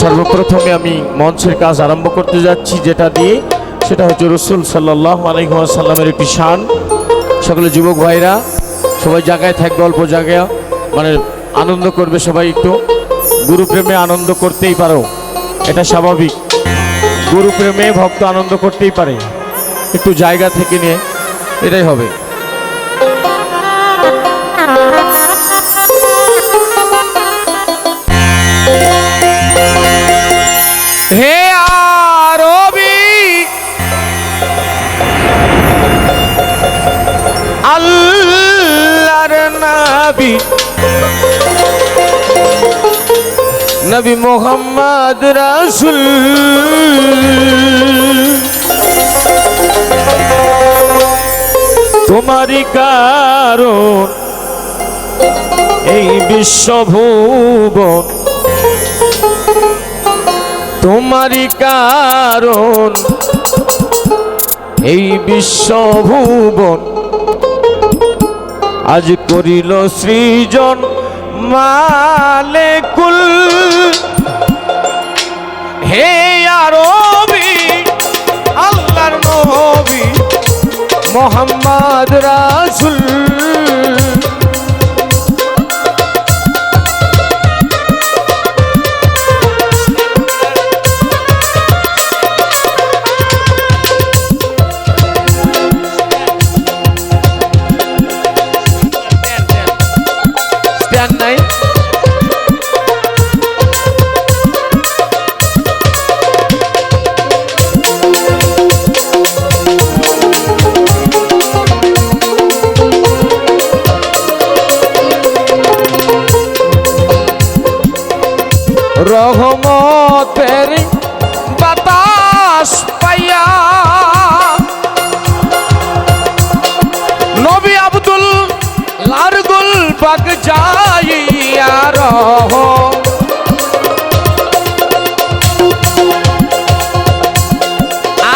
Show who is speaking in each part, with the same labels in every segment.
Speaker 1: সর্বপ্রথমে আমি মঞ্চের কাজ আরম্ভ করতে যাচ্ছি, যেটা দিয়ে সেটা হচ্ছে রসুল সাল্লাহ আলাইসাল্লামের একটি শান। সকলে যুবক ভাইরা, সবাই জায়গায় থাকবে, অল্প জায়গায় মানে আনন্দ করবে সবাই একটু। গুরুপ্রেমে আনন্দ করতেই পারো, এটা স্বাভাবিক। গুরুপ্রেমে ভক্ত আনন্দ করতেই পারে, একটু জায়গা থেকে নিয়ে, এটাই হবে। নবী। নবী মোহাম্মদ রাসুল। তোমারই কারণ এই বিশ্বভুবন। তোমারই কারণ এই বিশ্বভুবন। আজ করিল সৃজন মালেকুল। হে আরবি আল্লাহর নবী মোহাম্মদ রাসুল। রহমতের বাতাস পাইয়া নবী আব্দুল লারগুল বাগ যাইয়া রহ।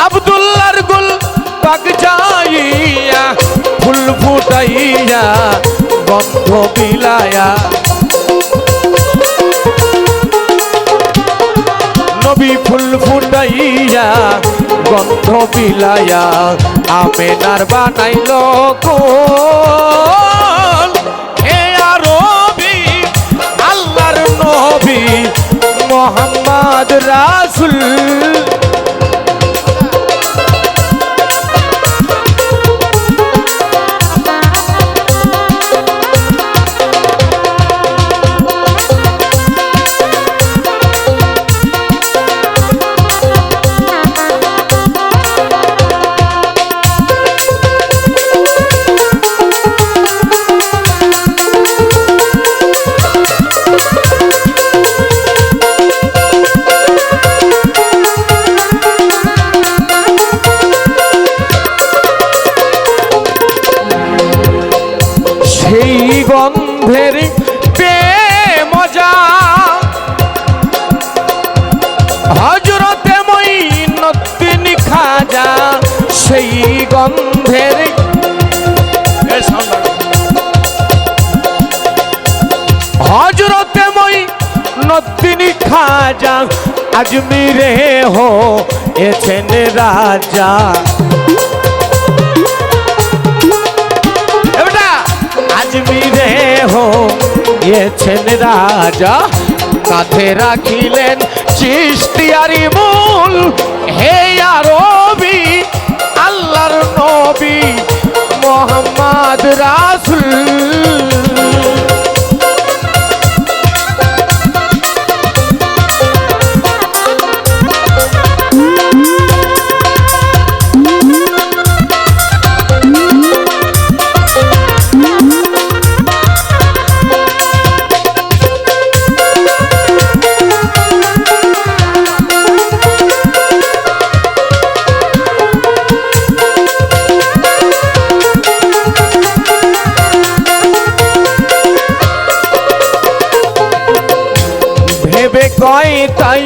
Speaker 1: আব্দুল্লার গুল বাগ যাইয়া ফুল ফুটাইয়া গন্ধ বিলায়া নবী ফুল ফুটাইয়া গন্ধ বিলায়া আমেনার বানাইল কোল আরবি আল্লাহর নবী মোহাম্মদ রাসুল গন্ধের পে মজা হজরতে মই নতিন খাজা সেই গন্ধের। হজরতে মই নতিনি খাজা আজমিরে হো এছেন রাজা ইয়েছেন রাজা কাঁধে রাখিলেন চিস্তিয়ারি মূল। হে আরবি কয় তাই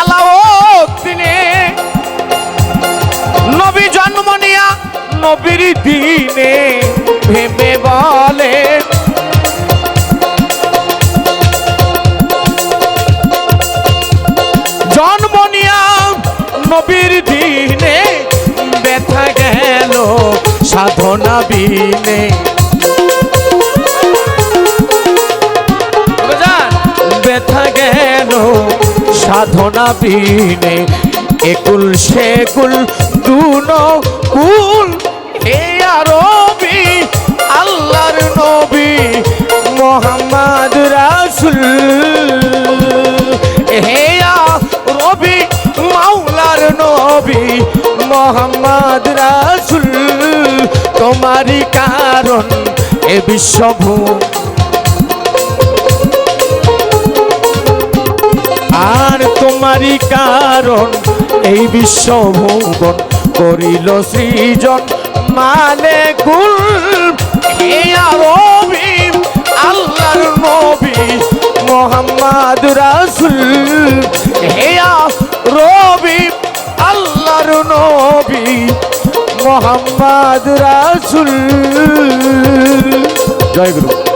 Speaker 1: আলাউদ্দিনে নবী জন্ম নিয়া নবীর দিনে ভেবে বলে। ছবির দিনে ব্যথা গেল সাধনা বিনে। ব্যথা গেল সাধনা বিনে, একুল সেকুল দুন কুল হে আরবি আল্লাহর নবী মোহাম্মদ রাসুল। হে রবি মাওলার নবী মোহাম্মদ রাসুল। তোমারই কারণ এ বিশ্বভূ আর তোমারই কারণ এই বিশ্বভুবন করিল সৃজন। মানে কুল আল্লাহর নবী মোহাম্মদ রাসুল। হে রবি আল্লাহর নবী মোহাম্মদ রাসুল। জয় গুরু।